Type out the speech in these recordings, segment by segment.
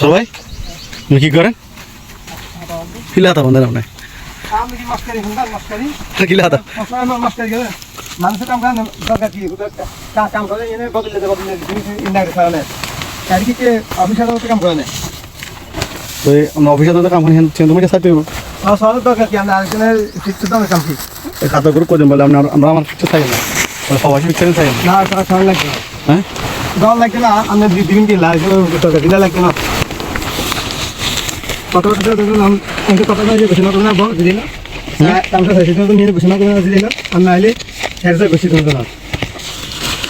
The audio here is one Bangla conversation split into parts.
আফসর ভাই আপনি কি করেন? কিলা হাতা বন্ধেন আপনি। আমি কি মাস্টারি হুন্ডার মাস্টারি কিলা হাতা সবসময় আমার মাস্টারি গেলে মানুষের কাম করে দরকার কি কাম করে এনে বদলে দেবে বদলে ইন্ডাকে ফেরালে আর কি অফিসার কাম করে না তো আমরা অফিসে তো কাম করি তুমি সাথে সবার দরকার কি আমরা আরেকজনের শিক্ষিত দামে কাম কি খাতা করে কদিন বলে আমরা আমরা আমার কিছু থাকি না। সবাই কিছু থাকি না। না সবার লাগবে হ্যাঁ? দল লাগবে না আমরা দিন দিন লাগবে দরকার দিলে লাগবে না। কত দেখলাম আমাকে কত করে ঘোষণা করে না বল দিদি না। কামটা শেষ তো নিয়ে ঘোষণা করে না দিদি না। আমরা আইলে হেরসা ঘোষিত হতো না।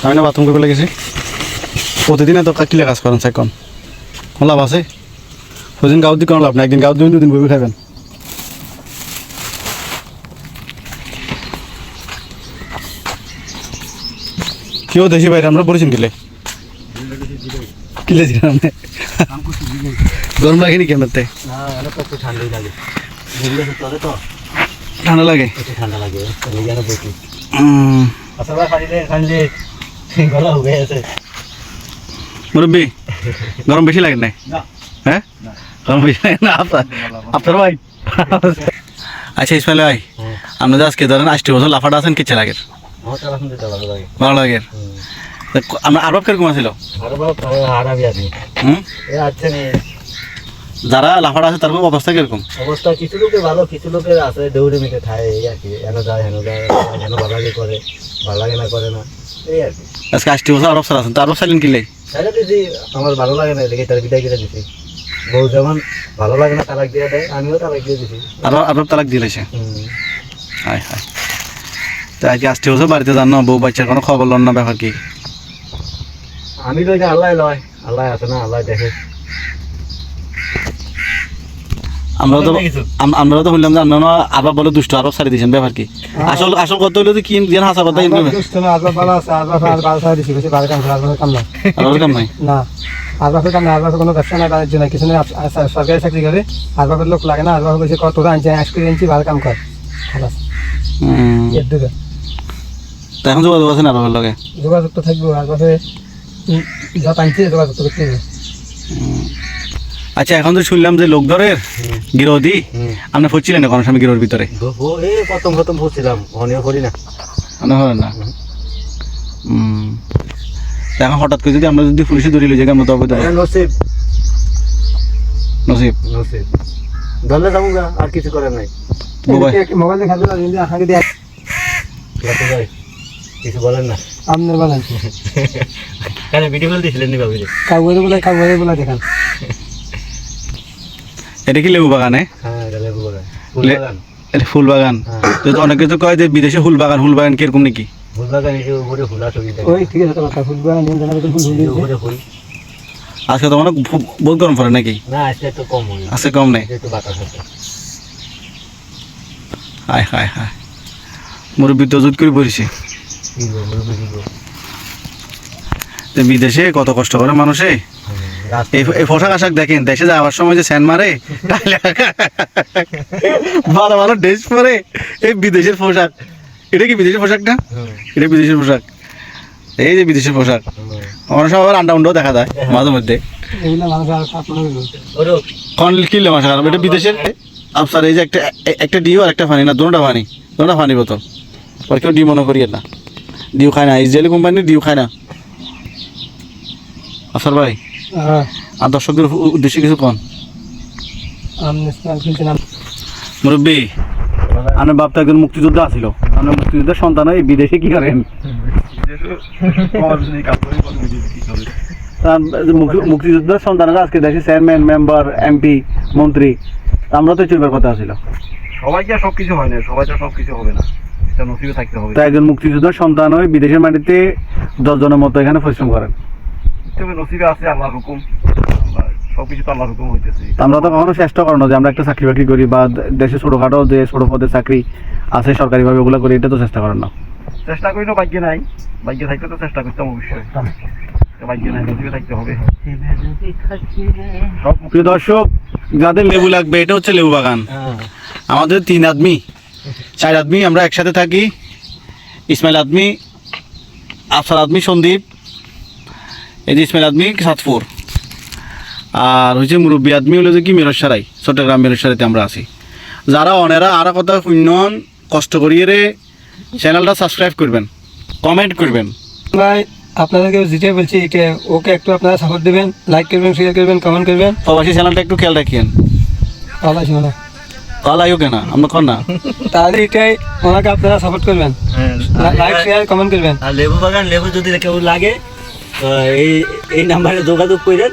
আমি না বাথরুম করবে লেগেছি? প্রতিদিনে তো কিলে কাজ করেন সাইকন লাভ আছে? প্রতিদিন গাঁও দিয়ে কোনো লাভ না একদিন গাঁও দিন দুদিন বই খাবেন কেউ দেশি বাইরে? আমরা পড়েছেন কিলে? কিলে ছিলাম গরম লাগেনি কেমনতে না এটা তো একটু ঠান্ডাই লাগে ঘুরলে তো চলে তো ঠান্ডা লাগে একটু ঠান্ডা লাগে এই যেন বইটি উম, আসলে পানিলে পানিলে গলা হয়ে গেছে মুরব্বী গরম বেশি লাগে না না। হ্যাঁ গরম বেশি লাগে না আপনার আপনার ভাই আচ্ছা ইসমাইল ভাই হ্যাঁ আপনি যে আজকে ধরেন আশটি বছর লাফাটা আছেন কিচ্ছে লাগে আমার চালা শুনতে চালা লাগে ভালো লাগে আমরা আরব কীরকম আছিল? যারা লাফাটা আছে তার অবস্থা কীরকম? অবস্থা কিছু লোকের ভালো কিছু লোকের আছে দৌড়ে মিটে খায় এই আর কি। এন যায় হেন যায় হেন ভালো লাগে করে ভালো লাগে না করে না এই আর কি। আজকে আশটি বছর আরব সার আছেন তো আরব সাইলেন কিলে দিদি আমার ভালো লাগে না দেখে তার বিদায় করে দিছি। বউ যেমন ভালো লাগে না তালাক দিয়ে দেয় আমিও তালাক দিয়ে দিছি। আরব আরব তালাক দিলেছে হুম। হায় হায় তো আজকে আশটি বছর বাড়িতে যান না বউ বাচ্চার কোনো খবর লন না ব্যাপার কি? আমি না আল্লাহ লয় আল্লাহ আছে না আল্লাহ দেখে। আমরা তো অনেক কিছু। আম- আমরা তো বললাম যে আপনারা আবার বলে দুষ্ট আরব সারি দিয়েছেন ব্যাপার কি? আসল আসল কথা হলো যে কি যেন হাসা কথা ইনকাম দুষ্ট না আজবা ভালো আছে আজবা আর ভালো সারা দিছি বেশি ভালো কাম করে কাম না আরবের কাম নাই? না আজবাফের কাম না আজবাফের কোনো ব্যবসা নাই বাণিজ্য নাই কিছু নাই সরকারি চাকরি করে আজবাফের লোক লাগে না কত আনছে ভালো কাম কর। খালাস হুম। এর দিকে। তা এখন যোগাযোগ আছে না আরবের লগে? যোগাযোগ তো থাকবে আজবাফে আচ্ছা এখন তো শুনলাম যে লোকধরের গিরোদি হুম। আপনি ফুটছিলেন না কোনো সময় গিরোর ভিতরে? ব- ব- এই প্রথম প্রথম পড়ছিলাম অনেক করি না। না? এখন হঠাৎ করে যদি আমরা যদি পুলিশে ধরি লই জায়গার মতো অবৈধ নসিব। নসিব? নসিব। ধরলে যাব আর কিছু করার নাই। মোবাইল? দিয়ে কিছু বলেন না। আপনার বলেন। কেন ভিডিও কল দিয়েছিলেন নি ভাবি কাগজে বলে কাগজে বলে দেখান। এটা কি লেবু বাগানে হ্যাঁ এটা লেবু বাগান। ফুল বাগান এটা ফুল বাগান হ্যাঁ। তো তো অনেকে তো কয় যে বিদেশে ফুল বাগান ফুল বাগান কীরকম নাকি? ফুল বাগান এসে উপরে ফুল আসবে ওই ঠিক আছে কথা ফুল বাগান নিয়ে জানা ফুল ফুল উপরে ফুল। আজকে তো অনেক বহুত গরম পড়ে নাকি? না আজকে একটু কম হয় আজকে কম নেই? একটু বাতাস আছে। হায় হায় হায়। তো জুত করে পড়েছে। বিদেশে কত কষ্ট করে মানুষে? এই পোশাক আশাক দেখেন দেশে যাওয়ার সময় যে স্যান মারে ভালো ভালো ড্রেস পরে এই বিদেশের পোশাক। এটা কি বিদেশের পোশাক না? এটা বিদেশের পোশাক। এই যে বিদেশের পোশাক। অনেক সময় আবার আন্ডা উন্ডাও দেখা যায় মাঝে মধ্যে। আপনার কিনলে মাসা কারণ এটা বিদেশের? আফসার এই যে একটা একটা ডিও আর একটা পানি না দুটা পানি দুটা পানি বোতল। ওর কেউ ডিও মনে করি না। ডিও খায় না ইসরায়েলি কোম্পানির ডিউ খায় না। আফসার ভাই হ্যাঁ। আর দর্শকদের উদ্দেশ্যে কিছু কন? মুরব্বী আমার বাপ তো একজন মুক্তিযোদ্ধা আছিল। আপনার মুক্তিযোদ্ধার সন্তান হয়ে বিদেশে কি করেন? তা যে মুক্তি- মুক্তিযোদ্ধার সন্তানেরা আজকে দেশে চেয়ারম্যান মেম্বার এমপি মন্ত্রী। আমরা তো চলবার কথা ছিল সবাইকে সব কিছু হয় না সবাইকে সব কিছু হবে না। এটা নসিবে থাকতে হবে। তা একজন মুক্তিযোদ্ধার সন্তান হয়ে বিদেশের মাটিতে দশজনের মতো এখানে পরিশ্রম করেন। তবে নসিবে আছে আল্লাহর হুকুম। আল্লাহ তো আল্লাহর হুকুম হইতেছে। আমরা তো কখনো চেষ্টা করো না যে আমরা একটা চাকরি বাকরি করি বা দেশে ছোটোখাটো যে ছোটো পদে চাকরি আছে সরকারিভাবে ওগুলো করি এটা তো চেষ্টা করেন না। চেষ্টা করি না ভাগ্যে নাই। ভাগ্যে থাকলে তো চেষ্টা করতাম অবশ্যই। ভাগ্যে নাই নসিবে থাকতে হবে। প্রিয় দর্শক যাদের লেবু লাগবে এটা হচ্ছে লেবু বাগান। হ্যাঁ। আমাদের তিন আদমি চার আদমি আমরা একসাথে থাকি। ইসমাইল আদমি আফসার আদমি সন্দীপ। এই যে ইসমাইল আদমি সাতপুর। আর হচ্ছে মুরব্বী আদমি হলো যে কি মেরসারাই চট্টগ্রাম মেরসারাইতে আমরা আছি। যারা অনেরা আর কথা শুনন কষ্ট করিয়ে রে চ্যানেলটা সাবস্ক্রাইব করবেন কমেন্ট করবেন। ভাই আপনাদেরকে যেটাই বলছি এটা ওকে একটু আপনারা সাপোর্ট দেবেন লাইক করবেন শেয়ার করবেন কমেন্ট করবেন। প্রবাসী চ্যানেলটা একটু খেয়াল রাখিয়েন। ভালো আছে না কল আইও কেনা আমরা কর না। তাহলে এটাই ওনাকে আপনারা সাপোর্ট করবেন। লাইক শেয়ার কমেন্ট করবেন। আর লেবু বাগান লেবু যদি কেউ লাগে এই এই নাম্বারে যোগাযোগ করেন